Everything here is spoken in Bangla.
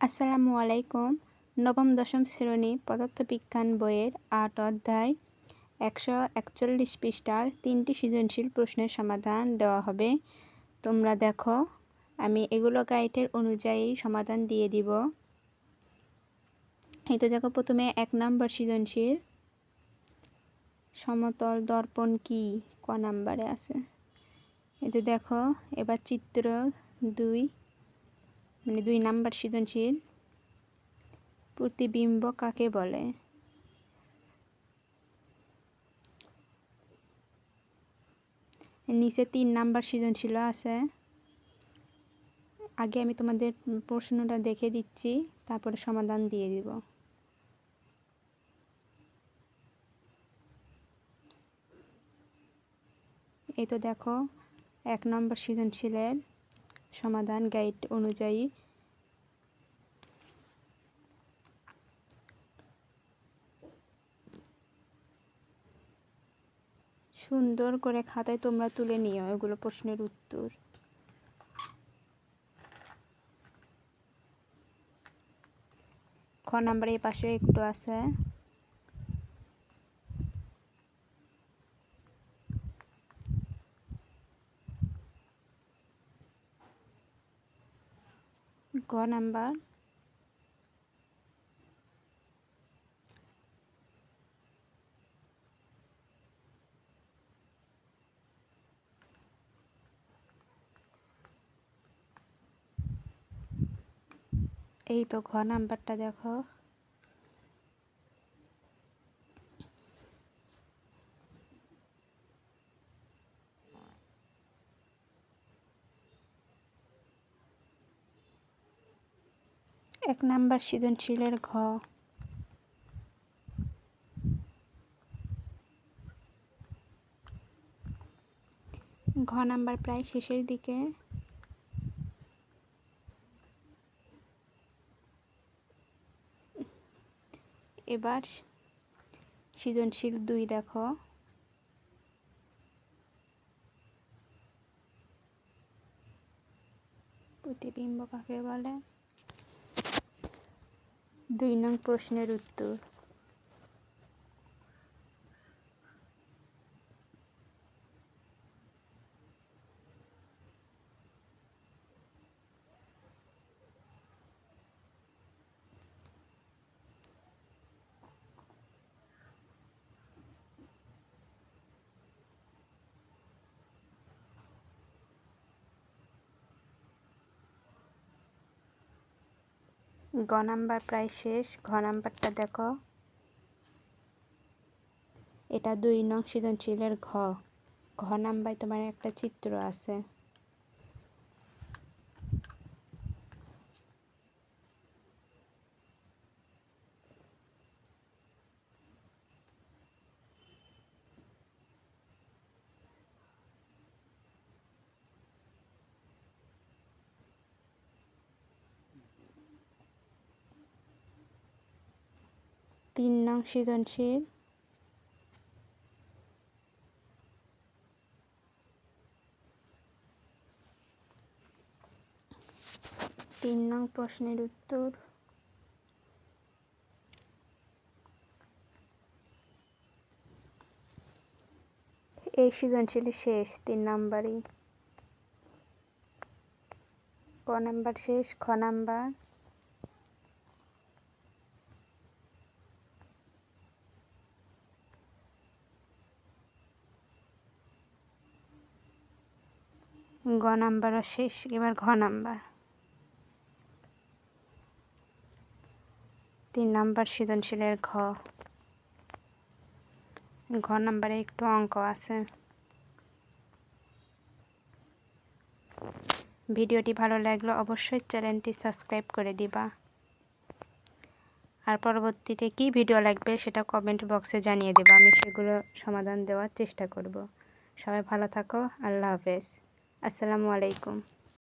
আসসালামু আলাইকুম। নবম, দশম শ্রেণি পদার্থবিজ্ঞান বইয়ের আট অধ্যায়, একশো একচল্লিশ পৃষ্ঠার তিনটি সৃজনশীল প্রশ্নের সমাধান দেওয়া হবে। তোমরা দেখো, আমি এগুলো গাইডের অনুযায়ী সমাধান দিয়ে দিব। এই তো দেখো, প্রথমে এক নম্বর সৃজনশীল। সমতল দর্পণ কি? ক নাম্বারে আছে। এই তো দেখো, এবার চিত্র দুই। মানে দুই নাম্বার সৃজনশীল। প্রতিবিম্ব কাকে বলে? নিচে তিন নাম্বার সৃজনশীল আছে। আগে আমি তোমাদের প্রশ্নটা দেখে দিচ্ছি, তারপরে সমাধান দিয়ে দিব। এই তো দেখো, এক নম্বর সৃজনশীলের সমাধান গাইড অনুযায়ী। সুন্দর করে খাতায় তোমরা তুলে নিও, এগুলো প্রশ্নের উত্তর। খ নাম্বার এই পাশে একটু আছে। গ নাম্বার এই তো ঘ নাম্বারটা দেখো। এক নাম্বার সৃজনশীলের ঘ। ঘ নাম্বার প্রায় শেষের দিকে। এবার সৃজনশীল দুই দেখো। প্রতিবিম্ব কাকে বলে? দুই নং প্রশ্নের উত্তর। গ নাম্বার প্রায় শেষ। ঘ নাম্বারটা দেখো। এটা দুই নং সৃজনশীলের ঘ। ঘ নাম্বার তোমার একটা চিত্র আছে। তিন নং সৃজনশীল। তিন নং প্রশ্নের উত্তর। এই সৃজনশীল শেষ, তিন নাম্বারই। ক নাম্বার শেষ, খ নাম্বার। গ নাম্বারও শেষ, এবার ঘ নাম্বার। তিন নাম্বার সৃজনশীলের ঘ। ঘ নাম্বারে একটু অঙ্ক আছে। ভিডিওটি ভালো লাগলে অবশ্যই চ্যানেলটি সাবস্ক্রাইব করে দিবা। আর পরবর্তীতে কি ভিডিও লাগবে সেটা কমেন্ট বক্সে জানিয়ে দেবা, আমি সেগুলো সমাধান দেওয়ার চেষ্টা করব। সবাই ভালো থাকো, আল্লাহ হাফেজ। আসসালামু আলাইকুম।